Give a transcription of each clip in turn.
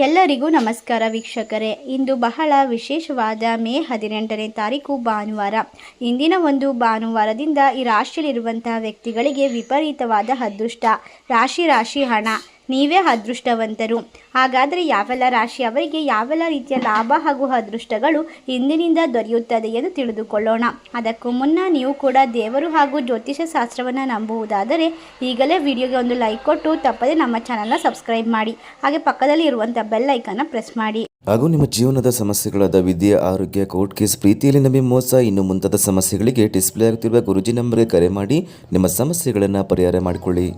ಎಲ್ಲರಿಗೂ ನಮಸ್ಕಾರ ವೀಕ್ಷಕರೇ. ಇಂದು ಬಹಳ ವಿಶೇಷವಾದ ಮೇ ಹದಿನೆಂಟನೇ ತಾರೀಕು ಭಾನುವಾರ. ಇಂದಿನ ಒಂದು ಭಾನುವಾರದಿಂದ ಈ ರಾಶಿಯಲ್ಲಿರುವಂತಹ ವ್ಯಕ್ತಿಗಳಿಗೆ ವಿಪರೀತವಾದ ಅದೃಷ್ಟ. ರಾಶಿ ರಾಶಿ ಹಣ. ನೀವೇ ಅದೃಷ್ಟವಂತರು. ಹಾಗಾದರೆ ಯಾವೆಲ್ಲ ರಾಶಿ ಅವರಿಗೆ ಯಾವೆಲ್ಲ ರೀತಿಯ ಲಾಭ ಹಾಗೂ ಅದೃಷ್ಟಗಳು ಇಂದಿನಿಂದ ದೊರೆಯುತ್ತದೆ ಎಂದು ತಿಳಿದುಕೊಳ್ಳೋಣ. ಅದಕ್ಕೂ ಮುನ್ನ ನೀವು ಕೂಡ ದೇವರು ಹಾಗೂ ಜ್ಯೋತಿಷ ಶಾಸ್ತ್ರವನ್ನು ನಂಬುವುದಾದರೆ ಈಗಲೇ ವಿಡಿಯೋಗೆ ಒಂದು ಲೈಕ್ ಕೊಟ್ಟು ತಪ್ಪದೆ ನಮ್ಮ ಚಾನಲ್ನ ಸಬ್ಸ್ಕ್ರೈಬ್ ಮಾಡಿ. ಹಾಗೆ ಪಕ್ಕದಲ್ಲಿ ಇರುವಂಥ ಬೆಲ್ ಐಕನ್ನ ಪ್ರೆಸ್ ಮಾಡಿ. ಹಾಗೂ ನಿಮ್ಮ ಜೀವನದ ಸಮಸ್ಯೆಗಳಾದ ವಿದ್ಯೆ, ಆರೋಗ್ಯ, ಕೋರ್ಟ್ ಕೇಸ್ ಪ್ರೀತಿಯಲ್ಲಿ ನಂಬಿ ಮೋಸ, ಇನ್ನು ಮುಂತಾದ ಸಮಸ್ಯೆಗಳಿಗೆ ಡಿಸ್ಪ್ಲೇ ಆಗುತ್ತಿರುವ ಗುರುಜಿ ನಂಬರ್ಗೆ ಕರೆ ಮಾಡಿ ನಿಮ್ಮ ಸಮಸ್ಯೆಗಳನ್ನು ಪರಿಹಾರ ಮಾಡಿಕೊಳ್ಳಿ.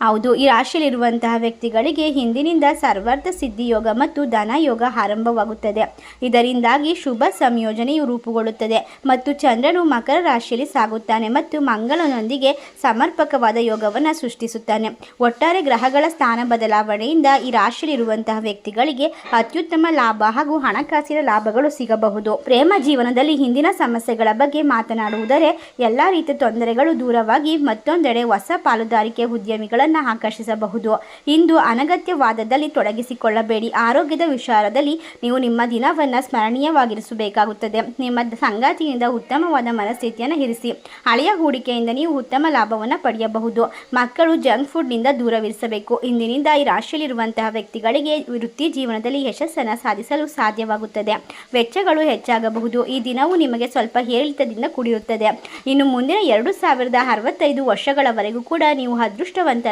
ಹೌದು, ಈ ರಾಶಿಯಲ್ಲಿರುವಂತಹ ವ್ಯಕ್ತಿಗಳಿಗೆ ಹಿಂದಿನಿಂದ ಸರ್ವಾರ್ಥ ಸಿದ್ಧಿ ಯೋಗ ಮತ್ತು ಧನ ಯೋಗ ಆರಂಭವಾಗುತ್ತದೆ. ಇದರಿಂದಾಗಿ ಶುಭ ಸಂಯೋಜನೆಯು ರೂಪುಗೊಳ್ಳುತ್ತದೆ ಮತ್ತು ಚಂದ್ರನು ಮಕರ ರಾಶಿಯಲ್ಲಿ ಸಾಗುತ್ತಾನೆ ಮತ್ತು ಮಂಗಳನೊಂದಿಗೆ ಸಮರ್ಪಕವಾದ ಯೋಗವನ್ನು ಸೃಷ್ಟಿಸುತ್ತಾನೆ. ಒಟ್ಟಾರೆ ಗ್ರಹಗಳ ಸ್ಥಾನ ಬದಲಾವಣೆಯಿಂದ ಈ ರಾಶಿಯಲ್ಲಿರುವಂತಹ ವ್ಯಕ್ತಿಗಳಿಗೆ ಅತ್ಯುತ್ತಮ ಲಾಭ ಹಾಗೂ ಹಣಕಾಸಿನ ಲಾಭಗಳು ಸಿಗಬಹುದು. ಪ್ರೇಮ ಜೀವನದಲ್ಲಿ ಹಿಂದಿನ ಸಮಸ್ಯೆಗಳ ಬಗ್ಗೆ ಮಾತನಾಡುವುದರೆ, ಎಲ್ಲ ರೀತಿಯ ತೊಂದರೆಗಳು ದೂರವಾಗಿ ಮತ್ತೊಂದೆಡೆ ಹೊಸ ಪಾಲುದಾರಿಕೆ ಉದ್ಯಮಿಗಳನ್ನು ಆಕರ್ಷಿಸಬಹುದು. ಇಂದು ಅನಗತ್ಯವಾದದಲ್ಲಿ ತೊಡಗಿಸಿಕೊಳ್ಳಬೇಡಿ. ಆರೋಗ್ಯದ ವಿಚಾರದಲ್ಲಿ ನೀವು ನಿಮ್ಮ ದಿನವನ್ನು ಸ್ಮರಣೀಯವಾಗಿರಿಸಬೇಕಾಗುತ್ತದೆ. ನಿಮ್ಮ ಸಂಗಾತಿಯಿಂದ ಉತ್ತಮವಾದ ಮನಸ್ಥಿತಿಯನ್ನು ಇರಿಸಿ. ಹಳೆಯ ಹೂಡಿಕೆಯಿಂದ ನೀವು ಉತ್ತಮ ಲಾಭವನ್ನು ಪಡೆಯಬಹುದು. ಮಕ್ಕಳು ಜಂಕ್ ಫುಡ್ನಿಂದ ದೂರವಿರಿಸಬೇಕು. ಇಂದಿನಿಂದ ಈ ರಾಶಿಯಲ್ಲಿರುವಂತಹ ವ್ಯಕ್ತಿಗಳಿಗೆ ವೃತ್ತಿ ಜೀವನದಲ್ಲಿ ಯಶಸ್ಸನ್ನು ಸಾಧಿಸಲು ಸಾಧ್ಯವಾಗುತ್ತದೆ. ವೆಚ್ಚಗಳು ಹೆಚ್ಚಾಗಬಹುದು. ಈ ದಿನವು ನಿಮಗೆ ಸ್ವಲ್ಪ ಏರಿಳಿತದಿಂದ ಕುಡಿಯುತ್ತದೆ ಇನ್ನು ಮುಂದಿನ ಎರಡು ಸಾವಿರದ ಅರವತ್ತೈದು ವರ್ಷಗಳವರೆಗೂ ಕೂಡ ನೀವು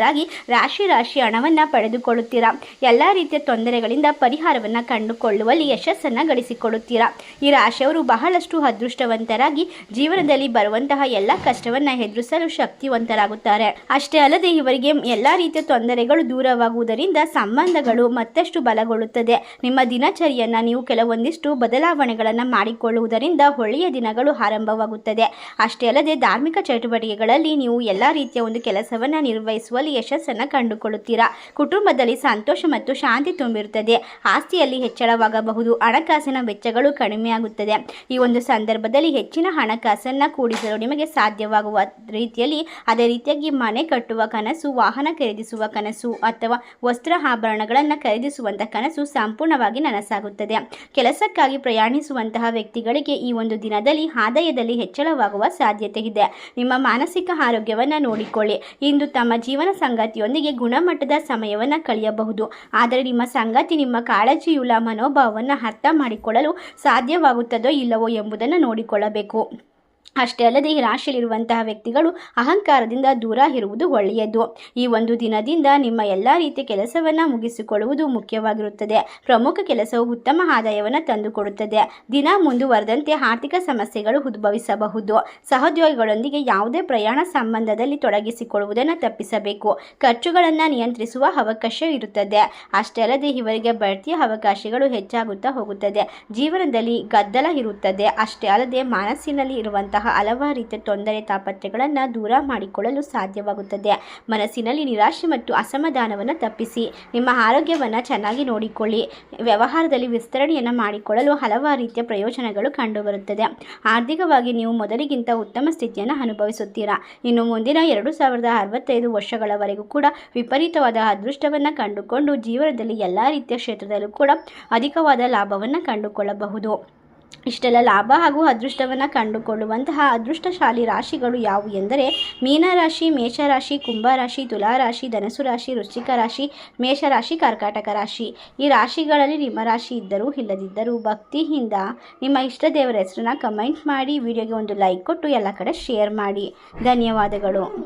ಅದೃಷ್ಟವಂತರಾಗಿ ರಾಶಿ ರಾಶಿ ಹಣವನ್ನು ಪಡೆದುಕೊಳ್ಳುತ್ತೀರಾ? ಎಲ್ಲ ರೀತಿಯ ತೊಂದರೆಗಳಿಂದ ಪರಿಹಾರವನ್ನು ಕಂಡುಕೊಳ್ಳುವಲ್ಲಿ ಯಶಸ್ಸನ್ನು ಗಳಿಸಿಕೊಳ್ಳುತ್ತೀರಾ ಈ ರಾಶಿಯವರು ಬಹಳಷ್ಟು ಅದೃಷ್ಟವಂತರಾಗಿ ಜೀವನದಲ್ಲಿ ಬರುವಂತಹ ಎಲ್ಲ ಕಷ್ಟವನ್ನು ಎದುರಿಸಲು ಶಕ್ತಿವಂತರಾಗುತ್ತಾರೆ. ಅಷ್ಟೇ ಅಲ್ಲದೆ ಇವರಿಗೆ ಎಲ್ಲ ರೀತಿಯ ತೊಂದರೆಗಳು ದೂರವಾಗುವುದರಿಂದ ಸಂಬಂಧಗಳು ಮತ್ತಷ್ಟು ಬಲಗೊಳ್ಳುತ್ತದೆ. ನಿಮ್ಮ ದಿನಚರಿಯನ್ನು ನೀವು ಕೆಲವೊಂದಿಷ್ಟು ಬದಲಾವಣೆಗಳನ್ನು ಮಾಡಿಕೊಳ್ಳುವುದರಿಂದ ಒಳ್ಳೆಯ ದಿನಗಳು ಆರಂಭವಾಗುತ್ತದೆ. ಅಷ್ಟೇ ಅಲ್ಲದೆ ಧಾರ್ಮಿಕ ಚಟುವಟಿಕೆಗಳಲ್ಲಿ ನೀವು ಎಲ್ಲ ರೀತಿಯ ಒಂದು ಕೆಲಸವನ್ನು ನಿರ್ವಹಿಸುವಲ್ಲಿ ಯಶಸ್ಸನ್ನು ಕಂಡುಕೊಳ್ಳುತ್ತೀರಾ? ಕುಟುಂಬದಲ್ಲಿ ಸಂತೋಷ ಮತ್ತು ಶಾಂತಿ ತುಂಬಿರುತ್ತದೆ. ಆಸ್ತಿಯಲ್ಲಿ ಹೆಚ್ಚಳವಾಗಬಹುದು. ಹಣಕಾಸಿನ ವೆಚ್ಚಗಳು ಕಡಿಮೆಯಾಗುತ್ತದೆ. ಈ ಒಂದು ಸಂದರ್ಭದಲ್ಲಿ ಹೆಚ್ಚಿನ ಹಣಕಾಸನ್ನು ಕೂಡಿಸಲು ನಿಮಗೆ ಸಾಧ್ಯವಾಗುವ ರೀತಿಯಲ್ಲಿ ಅದೇ ರೀತಿಯಾಗಿ ಮನೆ ಕಟ್ಟುವ ಕನಸು, ವಾಹನ ಖರೀದಿಸುವ ಕನಸು ಅಥವಾ ವಸ್ತ್ರ ಆಭರಣಗಳನ್ನು ಖರೀದಿಸುವಂತಹ ಕನಸು ಸಂಪೂರ್ಣವಾಗಿ ನನಸಾಗುತ್ತದೆ. ಕೆಲಸಕ್ಕಾಗಿ ಪ್ರಯಾಣಿಸುವಂತಹ ವ್ಯಕ್ತಿಗಳಿಗೆ ಈ ಒಂದು ದಿನದಲ್ಲಿ ಆದಾಯದಲ್ಲಿ ಹೆಚ್ಚಳವಾಗುವ ಸಾಧ್ಯತೆ ಇದೆ. ನಿಮ್ಮ ಮಾನಸಿಕ ಆರೋಗ್ಯವನ್ನು ನೋಡಿಕೊಳ್ಳಿ. ಇಂದು ತಮ್ಮ ಜೀವನ ಸಂಗಾತಿಯೊಂದಿಗೆ ಗುಣಮಟ್ಟದ ಸಮಯವನ್ನು ಕಳೆಯಬಹುದು. ಆದರೆ ನಿಮ್ಮ ಸಂಗಾತಿ ನಿಮ್ಮ ಕಾಳಜಿಯುಳ್ಳ ಮನೋಭಾವವನ್ನು ಅರ್ಥ ಮಾಡಿಕೊಳ್ಳಲು ಸಾಧ್ಯವಾಗುತ್ತದೋ ಇಲ್ಲವೋ ಎಂಬುದನ್ನು ನೋಡಿಕೊಳ್ಳಬೇಕು. ಅಷ್ಟೇ ಅಲ್ಲದೆ ಈ ರಾಶಿಯಲ್ಲಿರುವಂತಹ ವ್ಯಕ್ತಿಗಳು ಅಹಂಕಾರದಿಂದ ದೂರ ಇರುವುದು ಒಳ್ಳೆಯದು. ಈ ಒಂದು ದಿನದಿಂದ ನಿಮ್ಮ ಎಲ್ಲ ರೀತಿಯ ಕೆಲಸವನ್ನು ಮುಗಿಸಿಕೊಳ್ಳುವುದು ಮುಖ್ಯವಾಗಿರುತ್ತದೆ. ಪ್ರಮುಖ ಕೆಲಸವು ಉತ್ತಮ ಆದಾಯವನ್ನು ತಂದುಕೊಡುತ್ತದೆ. ದಿನ ಮುಂದುವರೆದಂತೆ ಆರ್ಥಿಕ ಸಮಸ್ಯೆಗಳು ಉದ್ಭವಿಸಬಹುದು. ಸಹೋದ್ಯೋಗಿಗಳೊಂದಿಗೆ ಯಾವುದೇ ಪ್ರಯಾಣ ಸಂಬಂಧದಲ್ಲಿ ತೊಡಗಿಸಿಕೊಳ್ಳುವುದನ್ನು ತಪ್ಪಿಸಬೇಕು. ಖರ್ಚುಗಳನ್ನು ನಿಯಂತ್ರಿಸುವ ಅವಕಾಶ ಇರುತ್ತದೆ. ಅಷ್ಟೇ ಅಲ್ಲದೆ ಇವರಿಗೆ ಬಡ್ತಿಯ ಅವಕಾಶಗಳು ಹೆಚ್ಚಾಗುತ್ತಾ ಹೋಗುತ್ತದೆ. ಜೀವನದಲ್ಲಿ ಗದ್ದಲ ಇರುತ್ತದೆ. ಅಷ್ಟೇ ಅಲ್ಲದೆ ಮನಸ್ಸಿನಲ್ಲಿ ಇರುವಂತಹ ಹಲವಾರು ರೀತಿಯ ತೊಂದರೆ ತಾಪತ್ರೆಗಳನ್ನು ದೂರ ಮಾಡಿಕೊಳ್ಳಲು ಸಾಧ್ಯವಾಗುತ್ತದೆ. ಮನಸ್ಸಿನಲ್ಲಿ ನಿರಾಶೆ ಮತ್ತು ಅಸಮಾಧಾನವನ್ನು ತಪ್ಪಿಸಿ. ನಿಮ್ಮ ಆರೋಗ್ಯವನ್ನು ಚೆನ್ನಾಗಿ ನೋಡಿಕೊಳ್ಳಿ. ವ್ಯವಹಾರದಲ್ಲಿ ವಿಸ್ತರಣೆಯನ್ನು ಮಾಡಿಕೊಳ್ಳಲು ಹಲವಾರು ರೀತಿಯ ಪ್ರಯೋಜನಗಳು ಕಂಡುಬರುತ್ತದೆ. ಆರ್ಥಿಕವಾಗಿ ನೀವು ಮೊದಲಿಗಿಂತ ಉತ್ತಮ ಸ್ಥಿತಿಯನ್ನು ಅನುಭವಿಸುತ್ತೀರಾ? ಇನ್ನು ಮುಂದಿನ ಎರಡು ಸಾವಿರದ ಅರವತ್ತೈದು ವರ್ಷಗಳವರೆಗೂ ಕೂಡ ವಿಪರೀತವಾದ ಅದೃಷ್ಟವನ್ನು ಕಂಡುಕೊಂಡು ಜೀವನದಲ್ಲಿ ಎಲ್ಲ ರೀತಿಯ ಕ್ಷೇತ್ರದಲ್ಲೂ ಕೂಡ ಅಧಿಕವಾದ ಲಾಭವನ್ನು ಕಂಡುಕೊಳ್ಳಬಹುದು. ಇಷ್ಟೆಲ್ಲ ಲಾಭ ಹಾಗೂ ಅದೃಷ್ಟವನ್ನು ಕಂಡುಕೊಳ್ಳುವಂತಹ ಅದೃಷ್ಟಶಾಲಿ ರಾಶಿಗಳು ಯಾವುವು ಎಂದರೆ ಮೀನರಾಶಿ, ಮೇಷರಾಶಿ, ಕುಂಭರಾಶಿ, ತುಲಾರಾಶಿ ಧನಸು ರಾಶಿ ವೃಶ್ಚಿಕ ರಾಶಿ ಮೇಷರಾಶಿ, ಕರ್ಕಾಟಕ ರಾಶಿ. ಈ ರಾಶಿಗಳಲ್ಲಿ ನಿಮ್ಮ ರಾಶಿ ಇದ್ದರೂ ಇಲ್ಲದಿದ್ದರೂ ಭಕ್ತಿಯಿಂದ ನಿಮ್ಮ ಇಷ್ಟ ದೇವರ ಹೆಸರನ್ನ ಕಮೆಂಟ್ ಮಾಡಿ, ವಿಡಿಯೋಗೆ ಒಂದು ಲೈಕ್ ಕೊಟ್ಟು ಎಲ್ಲ ಕಡೆ ಶೇರ್ ಮಾಡಿ. ಧನ್ಯವಾದಗಳು.